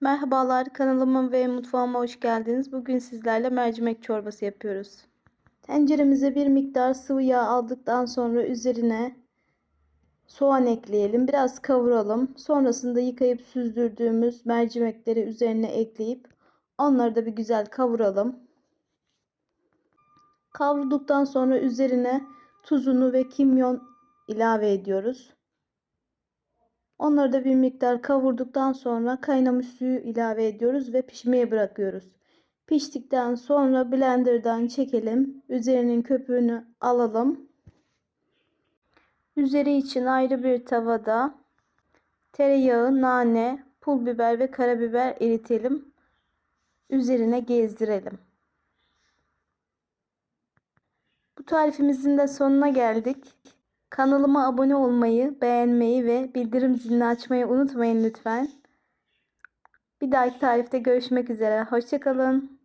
Merhabalar kanalıma ve mutfağıma hoş geldiniz. Bugün sizlerle mercimek çorbası yapıyoruz. Tenceremize bir miktar sıvı yağ aldıktan sonra üzerine soğan ekleyelim. Biraz kavuralım. Sonrasında yıkayıp süzdürdüğümüz mercimekleri üzerine ekleyip onları da bir güzel kavuralım. Kavruduktan sonra üzerine tuzunu ve kimyon ilave ediyoruz. Onları da bir miktar kavurduktan sonra kaynamış suyu ilave ediyoruz ve pişmeye bırakıyoruz. Piştikten sonra blenderdan çekelim. Üzerinin köpüğünü alalım. Üzeri için ayrı bir tavada tereyağı, nane, pul biber ve karabiber eritelim. Üzerine gezdirelim. Bu tarifimizin de sonuna geldik. Kanalıma abone olmayı, beğenmeyi ve bildirim zilini açmayı unutmayın lütfen. Bir dahaki tarifte görüşmek üzere. Hoşçakalın.